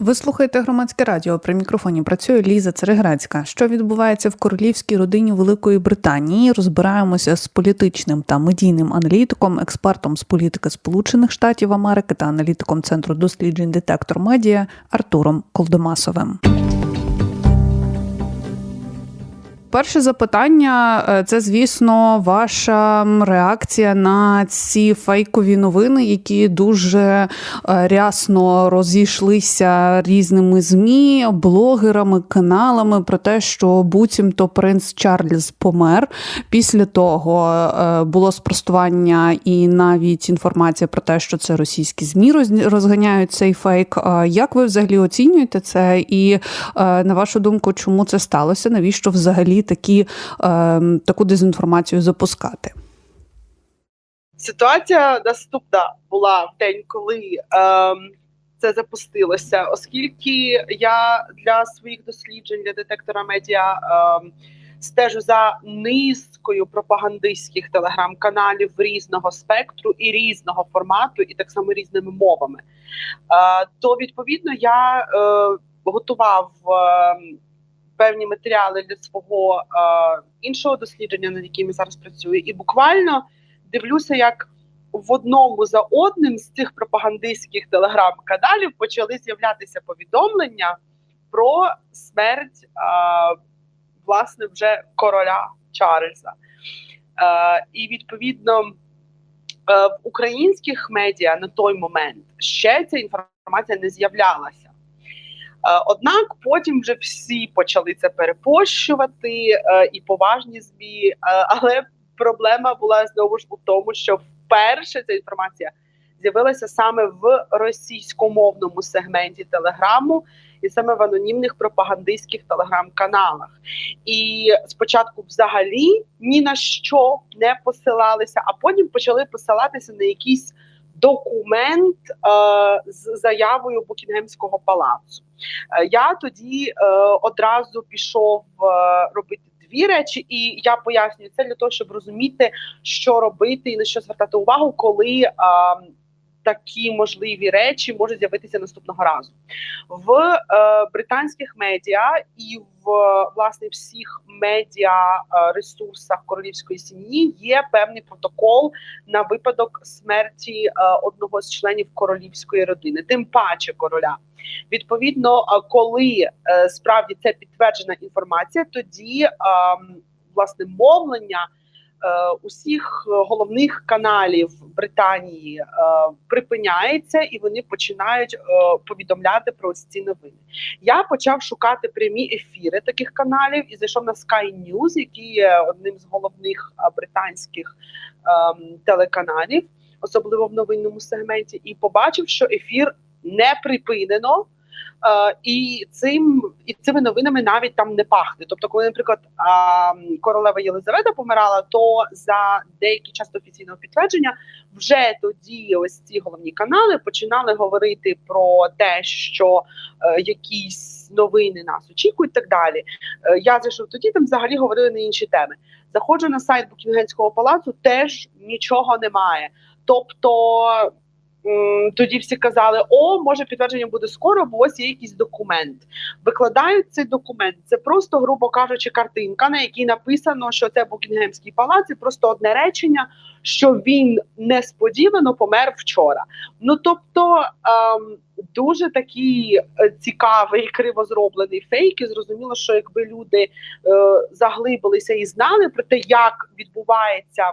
Ви слухаєте громадське радіо. При мікрофоні працює Ліза Цереграцька. Що відбувається в королівській родині Великої Британії? Розбираємося з політичним та медійним аналітиком, експертом з політики Сполучених Штатів Америки та аналітиком центру досліджень детектор медіа Артуром Колдомасовим. Перше запитання е, це, звісно, ваша реакція на ці фейкові новини, які дуже е, рясно розійшлися різними змі, блогерами, каналами про те, що буцімто принц Чарльз помер. Після того е, було спростування і навіть інформація про те, що це російські змі розганяють цей фейк. Як ви взагалі оцінюєте це? І на вашу думку, чому це сталося? Навіщо взагалі такі, е, таку дезінформацію запускати? Ситуація наступна була в день, коли ем, це запустилося, оскільки я для своїх досліджень для детектора медіа ем, стежу за низкою пропагандистських телеграм-каналів різного спектру і різного формату, і так само різними мовами. Е, то відповідно я е, готував. ем, Певні матеріали для свого е, іншого дослідження, над яким я зараз працюю, і буквально дивлюся, як в одному за одним з цих пропагандистських телеграм-каналів почали з'являтися повідомлення про смерть а, власне вже короля Чарльза. Е, і відповідно е, в українських медіа на той момент ще ця інформація не з'являлася. Е, Однак потім вже всі почали це перепощувати, е, і поважні ЗМІ, е, але проблема була знову ж у тому, що вперше ця інформація з'явилася саме в російськомовному сегменті телеграму, і саме в анонімних пропагандистських телеграм-каналах. І спочатку, взагалі, ні на що не посилалися, а потім почали посилатися на якийсь документ е, з заявою Букінгемського палацу. Е, я тоді е, одразу пішов робити дві речі, і я пояснюю це для того, щоб розуміти, що робити і на що звертати увагу, коли е, такі можливі речі можуть з'явитися наступного разу. В е, британських медіа і в власне всіх медіа е, ресурсах королівської сім'ї є певний протокол на випадок смерті е, одного з членів королівської родини, тим паче короля. Відповідно, е, коли е, справді це підтверджена інформація, тоді е, власне мовлення усіх головних каналів Британії е, припиняється, і вони починають е, повідомляти про ці новини. Я почав шукати прямі ефіри таких каналів і зайшов на Sky News, який є одним з головних е, британських ем, телеканалів, особливо в новинному сегменті, і побачив, що ефір не припинено. Е, і цим і цими новинами навіть там не пахне. Тобто, коли, наприклад, королева Єлизавета помирала, то за деякий час офіційного підтвердження вже тоді ось ці головні канали починали говорити про те, що е, якісь новини нас очікують, так далі. Е, я зайшов тоді, там взагалі говорили на інші теми. Заходжу на сайт Букінгенського палацу, теж нічого немає. Тобто тоді всі казали: о, може, підтвердження буде скоро, бо ось є якийсь документ. Викладають цей документ. Це просто, грубо кажучи, картинка, на якій написано, що це Букінгемський палац, і просто одне речення, що він несподівано помер вчора. Ну тобто. Ем, Дуже такий е, цікавий, криво зроблений фейк. І зрозуміло, що якби люди е, заглибилися і знали про те, як відбувається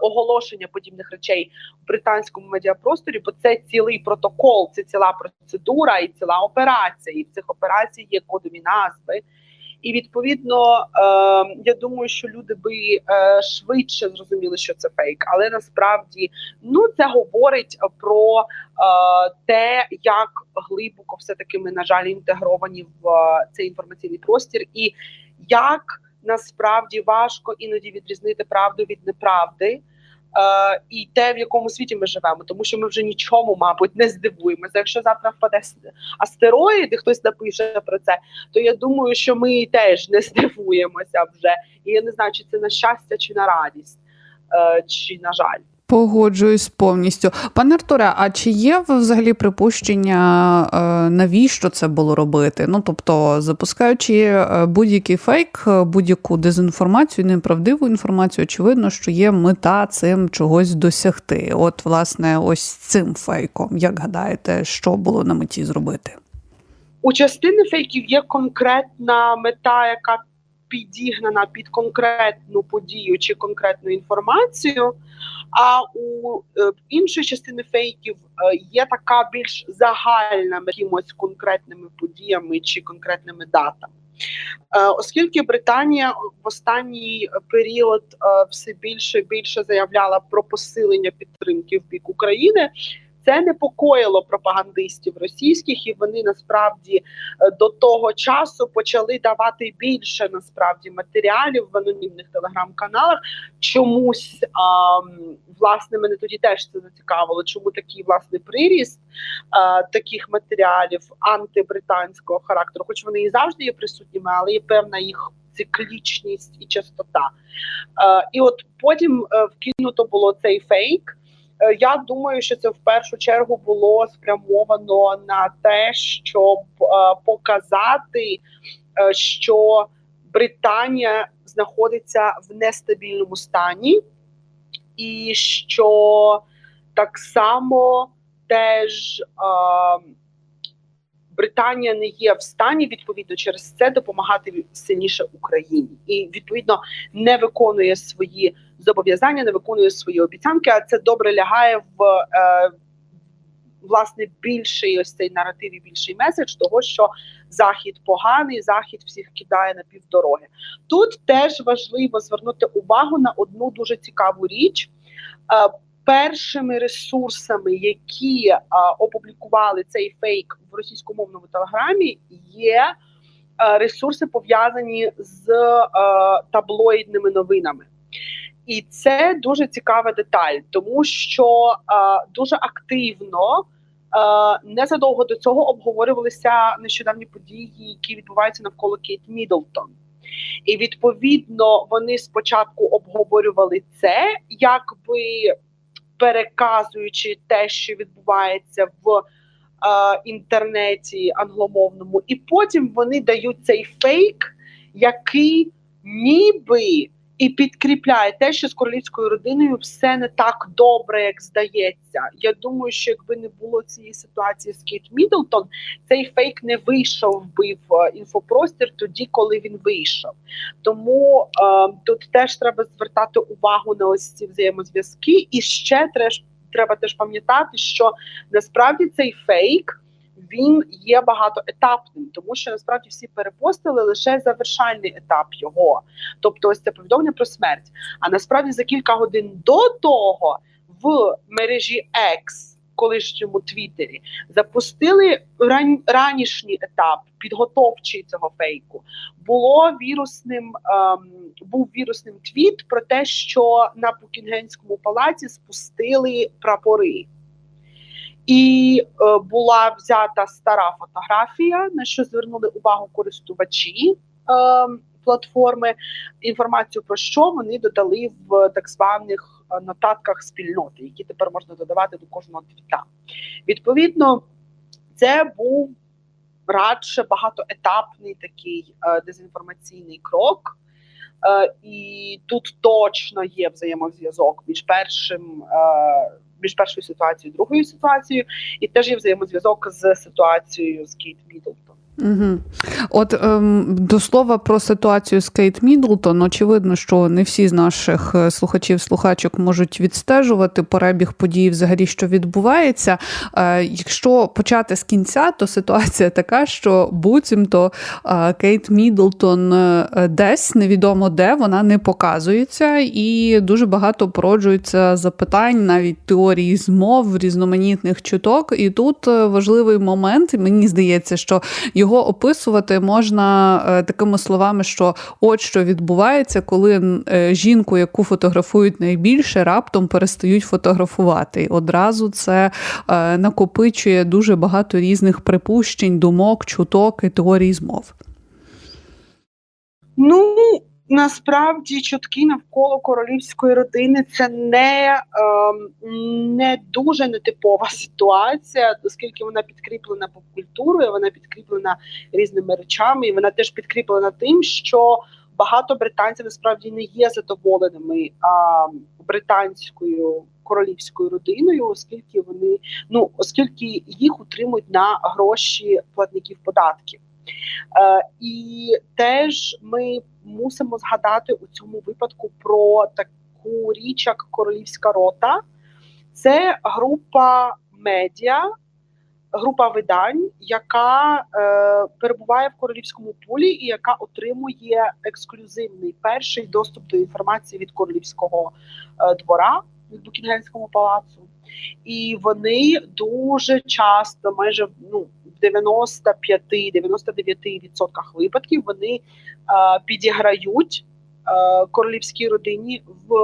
оголошення подібних речей в британському медіапросторі, бо це цілий протокол, це ціла процедура і ціла операція. І в цих операцій є кодові назви. І відповідно, е, я думаю, що люди би е, швидше зрозуміли, що це фейк, але насправді ну це говорить про е, те, як глибоко все таки ми на жаль інтегровані в е, цей інформаційний простір, і як насправді важко іноді відрізнити правду від неправди. Uh, і те, в якому світі ми живемо, тому що ми вже нічому, мабуть, не здивуємося. Якщо завтра впаде астероїд, і хтось напише про це, то я думаю, що ми теж не здивуємося вже. І я не знаю, чи це на щастя, чи на радість, uh, чи на жаль. Погоджуюсь повністю. Пане Артуре, а чи є взагалі припущення, е, навіщо це було робити? Ну тобто, запускаючи е, будь-який фейк, е, будь-яку дезінформацію, неправдиву інформацію, очевидно, що є мета цим чогось досягти. От, власне, ось цим фейком, як гадаєте, що було на меті зробити? У частини фейків є конкретна мета, яка підігнана під конкретну подію чи конкретну інформацію. А у е, іншої частини фейків е, є така більш загальна якимось конкретними подіями чи конкретними датами. Е, Оскільки Британія в останній період все більше і більше заявляла про посилення підтримки в бік України, це непокоїло пропагандистів російських, і вони насправді е, до того часу почали давати більше насправді матеріалів в анонімних телеграм-каналах. Чомусь а, власне мене тоді теж це зацікавило. Чому такий власне приріст а, таких матеріалів антибританського характеру, хоч вони і завжди є присутніми, але є певна їх циклічність і частота. Е, і от потім е, вкинуто було цей фейк. Е, Я думаю, що це в першу чергу було спрямовано на те, щоб е, показати, е, що Британія знаходиться в нестабільному стані, і що так само теж. Британія не є в стані відповідно через це допомагати сильніше Україні, і відповідно не виконує свої зобов'язання, не виконує свої обіцянки. А це добре лягає в е, власне більший ось цей наратив і більший меседж того, що захід поганий, захід всіх кидає на півдороги. Тут теж важливо звернути увагу на одну дуже цікаву річ. Е, Першими ресурсами, які е, опублікували цей фейк в російськомовному телеграмі, є е, ресурси пов'язані з е, таблоїдними новинами. І це дуже цікава деталь, тому що е, дуже активно незадовго до цього обговорювалися нещодавні події, які відбуваються навколо Кейт Міддлтон. І відповідно вони спочатку обговорювали це, якби переказуючи те, що відбувається в е, інтернеті англомовному, і потім вони дають цей фейк, який ніби і підкріпляє те, що з королівською родиною все не так добре, як здається. Я думаю, що якби не було цієї ситуації з Кейт Міддлтон, цей фейк не вийшов би в е, інфопростір тоді, коли він вийшов. Тому е, тут теж треба звертати увагу на ось ці взаємозв'язки, і ще треш, треба теж пам'ятати, що насправді цей фейк. Він є багатоетапним, тому що насправді всі перепостили лише завершальний етап його, тобто ось це повідомлення про смерть. А насправді за кілька годин до того в мережі X, колишньому Твіттері, запустили ран, ранішній етап підготовчий цього фейку. Було вірусним ем, був вірусним твіт про те, що на Букінгенському палаці спустили прапори. І е, була взята стара фотографія, на що звернули увагу користувачі е, платформи. Інформацію про що вони додали в так званих е, нотатках спільноти, які тепер можна додавати до кожного твіта. Відповідно, це був радше багатоетапний такий е, дезінформаційний крок. Е, і тут точно є взаємозв'язок між першим. Е, між першою ситуацією і другою ситуацією, і теж є взаємозв'язок з ситуацією з Кейт Мідлтон. Угу. От ем, до слова про ситуацію з Кейт Міддлтон, очевидно, що не всі з наших е, слухачів слухачок можуть відстежувати перебіг подій, взагалі, що відбувається. Е, якщо почати з кінця, то ситуація така, що буцімто е, Кейт Міддлтон е, десь невідомо де вона не показується, і дуже багато породжується запитань, навіть теорії змов, різноманітних чуток. І тут е, важливий момент, мені здається, що його описувати можна е, такими словами, що от що відбувається, коли е, жінку, яку фотографують найбільше, раптом перестають фотографувати. Одразу це е, накопичує дуже багато різних припущень, думок, чуток і теорій змов. Ну Насправді чутки навколо королівської родини це не, ем, не дуже нетипова ситуація, оскільки вона підкріплена попкультурою, вона підкріплена різними речами, і вона теж підкріплена тим, що багато британців насправді не є задоволеними а, британською королівською родиною, оскільки вони ну оскільки їх утримують на гроші платників податків. Е, І теж ми мусимо згадати у цьому випадку про таку річ, як королівська рота. Це група медіа, група видань, яка е, перебуває в королівському пулі і яка отримує ексклюзивний перший доступ до інформації від королівського е, двора від Букінгемського палацу. І вони дуже часто, майже ну, в 95-99% випадків, вони підіграють королівській родині в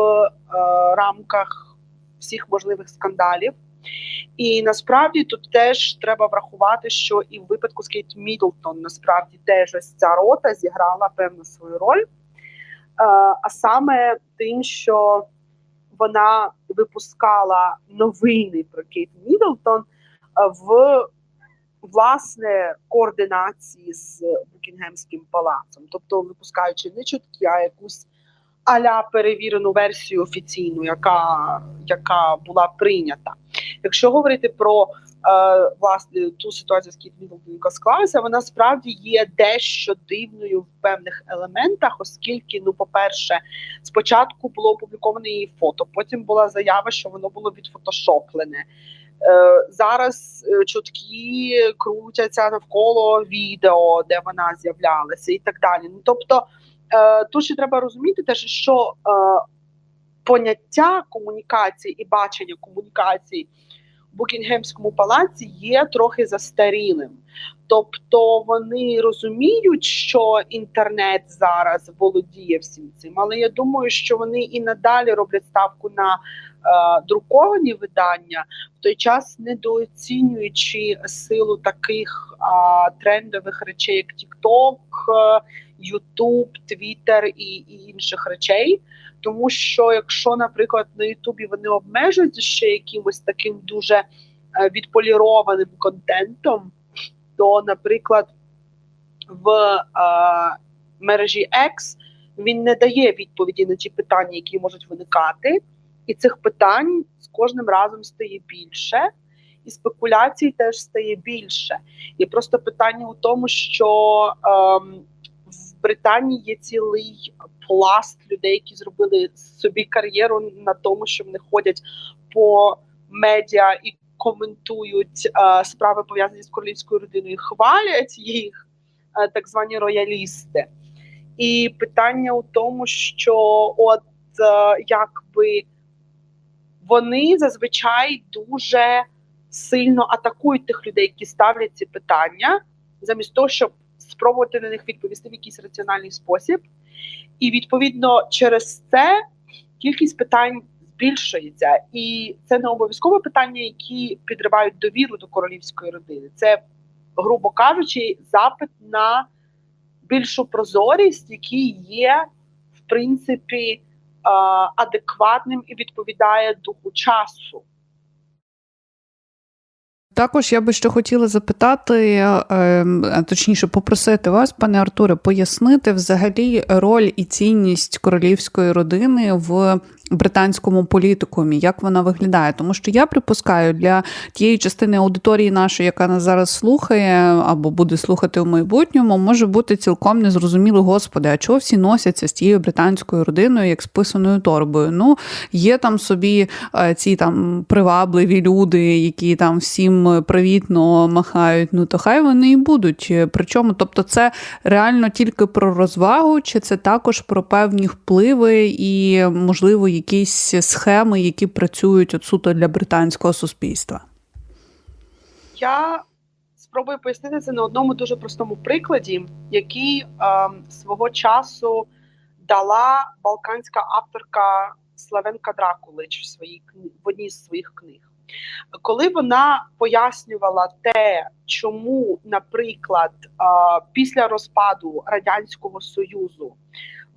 рамках всіх можливих скандалів. І насправді тут теж треба врахувати, що і в випадку з Кейт Мідлтон насправді теж ось ця рота зіграла певну свою роль, а саме тим, що вона випускала новини про Кейт Мідлтон в власне координації з Букінгемським палацом, тобто випускаючи не чутки, а якусь аля перевірену версію офіційну, яка яка була прийнята. Якщо говорити про е, власне ту ситуацію, з Кейт склалася, вона справді є дещо дивною в певних елементах, оскільки, ну, по-перше, спочатку було опубліковане її фото, потім була заява, що воно було відфотошоплене. Е, зараз е, чутки крутяться навколо відео, де вона з'являлася, і так далі. Ну тобто, е, тут ще треба розуміти, теж, що поняття комунікації і бачення комунікації в Букінгемському палаці є трохи застарілим. Тобто вони розуміють, що інтернет зараз володіє всім цим, але я думаю, що вони і надалі роблять ставку на друковані видання, в той час недооцінюючи силу таких е, трендових речей, як TikTok, YouTube, Twitter і, і інших речей. Тому що якщо, наприклад, на Ютубі вони обмежуються ще якимось таким дуже е, відполірованим контентом, то, наприклад, в е, мережі X він не дає відповіді на ті питання, які можуть виникати, і цих питань з кожним разом стає більше, і спекуляцій теж стає більше. І просто питання у тому, що е, в Британії є цілий пласт людей, які зробили собі кар'єру на тому, що вони ходять по медіа і коментують е, справи пов'язані з королівською родиною, хвалять їх, е, так звані роялісти. І питання у тому, що от е, якби вони зазвичай дуже сильно атакують тих людей, які ставлять ці питання, замість того, щоб спробувати на них відповісти в якийсь раціональний спосіб. І відповідно через це кількість питань збільшується, і це не обов'язково питання, які підривають довіру до королівської родини. Це, грубо кажучи, запит на більшу прозорість, який є в принципі адекватним і відповідає духу часу. Також я би ще хотіла запитати, ем, точніше, попросити вас, пане Артуре, пояснити взагалі роль і цінність королівської родини в британському політикумі, як вона виглядає. Тому що я припускаю для тієї частини аудиторії нашої, яка нас зараз слухає або буде слухати в майбутньому, може бути цілком незрозуміло, господи, а чого всі носяться з тією британською родиною, як з писаною торбою? Ну, є там собі е, ці там привабливі люди, які там всім привітно махають. Ну то хай вони і будуть. Причому, тобто, це реально тільки про розвагу, чи це також про певні впливи і можливо якісь схеми, які працюють от суто для британського суспільства? Я спробую пояснити це на одному дуже простому прикладі, який е, свого часу дала балканська авторка Славенка Дракулич в своїй в одній з своїх книг. Коли вона пояснювала те, чому, наприклад, після розпаду Радянського Союзу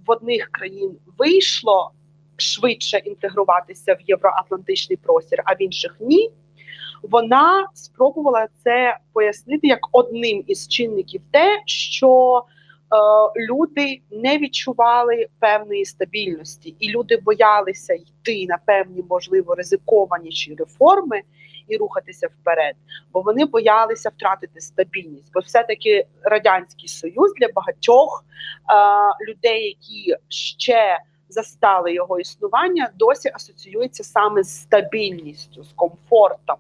в одних країн вийшло швидше інтегруватися в євроатлантичний простір, а в інших ні. Вона спробувала це пояснити як одним із чинників те, що е, люди не відчували певної стабільності, і люди боялися йти на певні, можливо, ризикованіші реформи і рухатися вперед, бо вони боялися втратити стабільність. Бо все-таки радянський союз для багатьох е, людей, які ще застали його існування, досі асоціюється саме з стабільністю, з комфортом.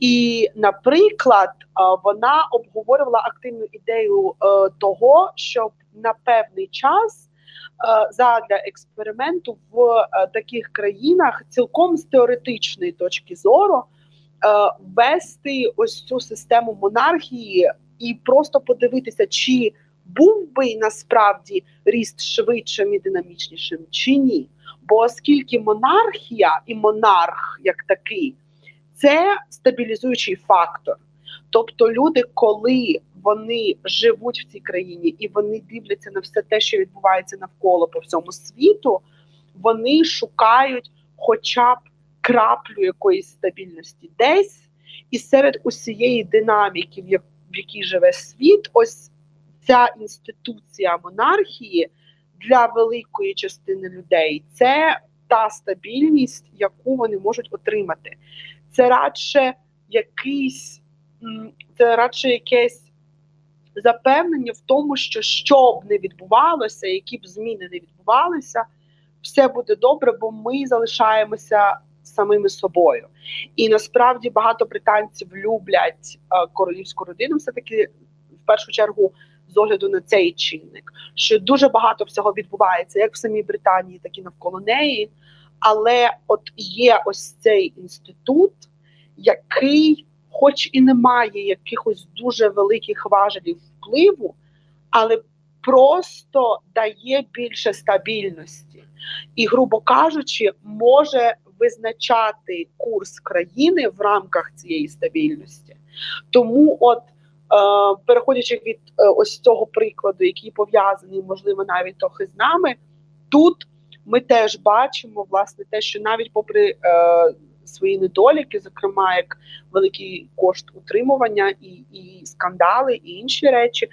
І, наприклад, е, вона обговорювала активну ідею е, того, щоб на певний час е, задля експерименту в таких країнах цілком з теоретичної точки зору ввести ось цю систему монархії і просто подивитися, чи був би насправді ріст швидшим і динамічнішим, чи ні. Бо оскільки монархія і монарх як такий це стабілізуючий фактор. Тобто, люди, коли вони живуть в цій країні і вони дивляться на все те, що відбувається навколо по всьому світу, вони шукають хоча б краплю якоїсь стабільності десь, і серед усієї динаміки, в якій живе світ, ось ця інституція монархії для великої частини людей це та стабільність, яку вони можуть отримати це радше якийсь це радше якесь запевнення в тому, що що б не відбувалося, які б зміни не відбувалися, все буде добре, бо ми залишаємося самими собою. І насправді багато британців люблять е, королівську родину, все таки в першу чергу. З огляду на цей чинник, що дуже багато всього відбувається, як в самій Британії, так і навколо неї. Але от є ось цей інститут, який, хоч і не має якихось дуже великих важелів впливу, але просто дає більше стабільності і, грубо кажучи, може визначати курс країни в рамках цієї стабільності. Тому, от переходячи від е, ось цього прикладу, який пов'язаний, можливо, навіть трохи з нами, тут ми теж бачимо власне те, що навіть попри е, свої недоліки, зокрема як великий кошт утримування і, і скандали, і інші речі,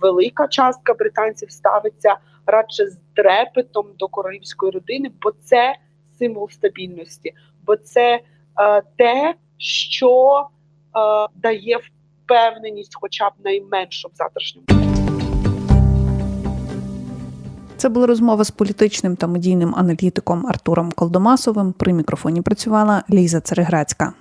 велика частка британців ставиться радше з трепетом до королівської родини, бо це символ стабільності, бо це е, те, що е, дає впевненість, хоча б найменшу в завтрашньому. Це була розмова з політичним та медійним аналітиком Артуром Колдомасовим. При мікрофоні працювала Ліза Цереграцька.